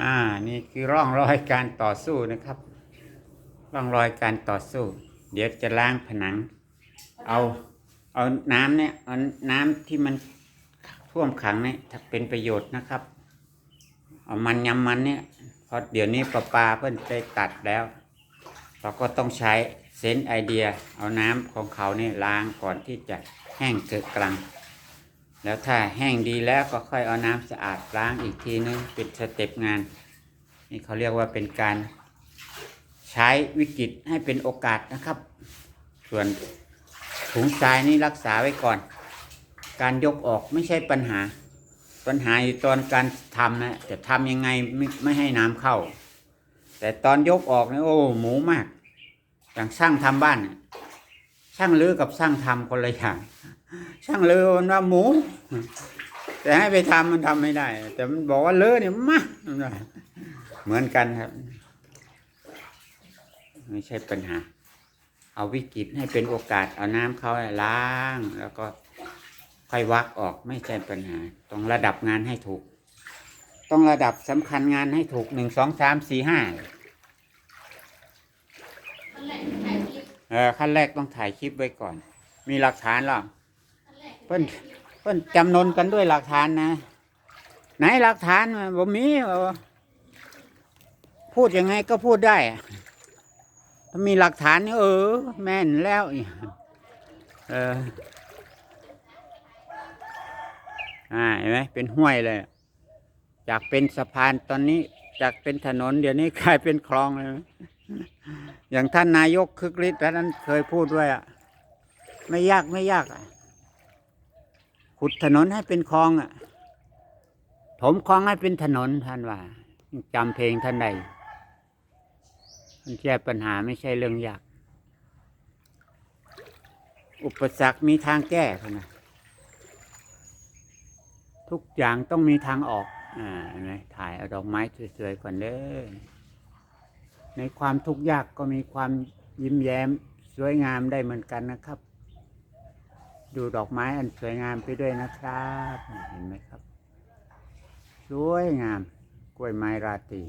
อ่า นี่คือร่องรอยการต่อสู้นะครับ ร่องรอยการต่อสู้ เดี๋ยวจะล้างผนัง เอา เอาน้ำเนี่ย เอาน้ำที่มันท่วมขังเนี่ยถ้าเป็นประโยชน์นะครับ เอามันยำมันเนี่ยเพราะเดี๋ยวนี้ประปาเพิ่นได้ตัดแล้ว เราก็ต้องใช้เซนส์ไอเดีย เอาน้ำของเขาเนี่ยล้างก่อนที่จะแห้งเกิดกลัง แล้วถ้าแห้งดีแล้วก็ค่อยเอาน้ำสะอาดล้างอีกทีนึงเป็นสเต็ปงาน นี่เขาเรียกว่าเป็นการใช้วิกฤตให้เป็นโอกาสนะครับ ส่วนถุงทรายนี่รักษาไว้ก่อน การยกออกไม่ใช่ปัญหา ปัญหาอยู่ตอนการทำนะจะทำยังไงไม่ไม่ให้น้ำเข้า แต่ตอนยกออกนี่โอ้หมูมาก อย่างช่างทำบ้านน่ะช่างลือกับช่างทำคนละอย่าง ช่างลือมันว่าหมู แต่ให้ไปทำมันทำไม่ได้ แต่มันบอกว่าเลอะเนี่ยมาเหมือนกันครับ ไม่ใช่ปัญหา เอาวิกฤตให้เป็นโอกาสเอาน้ำเขาล้าง แล้วก็ค่อยวักออกไม่ใช่ปัญหา ต้องระดับงานให้ถูก ต้องระดับสำคัญงานให้ถูกหนึ่งสองสามสี่ห้าขั้นแรกถ่ายคลิปเออขั้นแรกต้องถ่ายคลิปไว้ก่อน มีหลักฐานหรอขั้นแรก เพิ่นเพิ่นจำนนกันด้วยหลักฐานนะ ไหนหลักฐานบ่มีพูดยังไงก็พูดได้ถ้ามีหลักฐานเออ แม่นแล้วเอออ่าเห็นไหมเป็นห้วยเลยจากเป็นสะพานตอนนี้จากเป็นถนน เดี๋ยวนี้กลายเป็นคลองเลยอย่างท่านนายกคึกฤทธิ์ท่านนั้นเคยพูดด้วยอะ ไม่ยากไม่ยากอะ ขุดถนนให้เป็นคลองอะ ถมคลองให้เป็นถนนท่านว่าจำเพลงท่านใดมันแก้ปัญหาไม่ใช่เรื่องยาก อุปสรรคมีทางแก้ท่านนะทุกอย่างต้องมีทางออก อ่านไหมถ่ายเอาดอกไม้สวยๆก่อนเด้อในความทุกข์ยากก็มีความยิ้มแย้ม สวยงามได้เหมือนกันนะครับ ดูดอกไม้อันสวยงามไปด้วยนะครับ เห็นไหมครับ สวยงาม กล้วยไม้ราตรี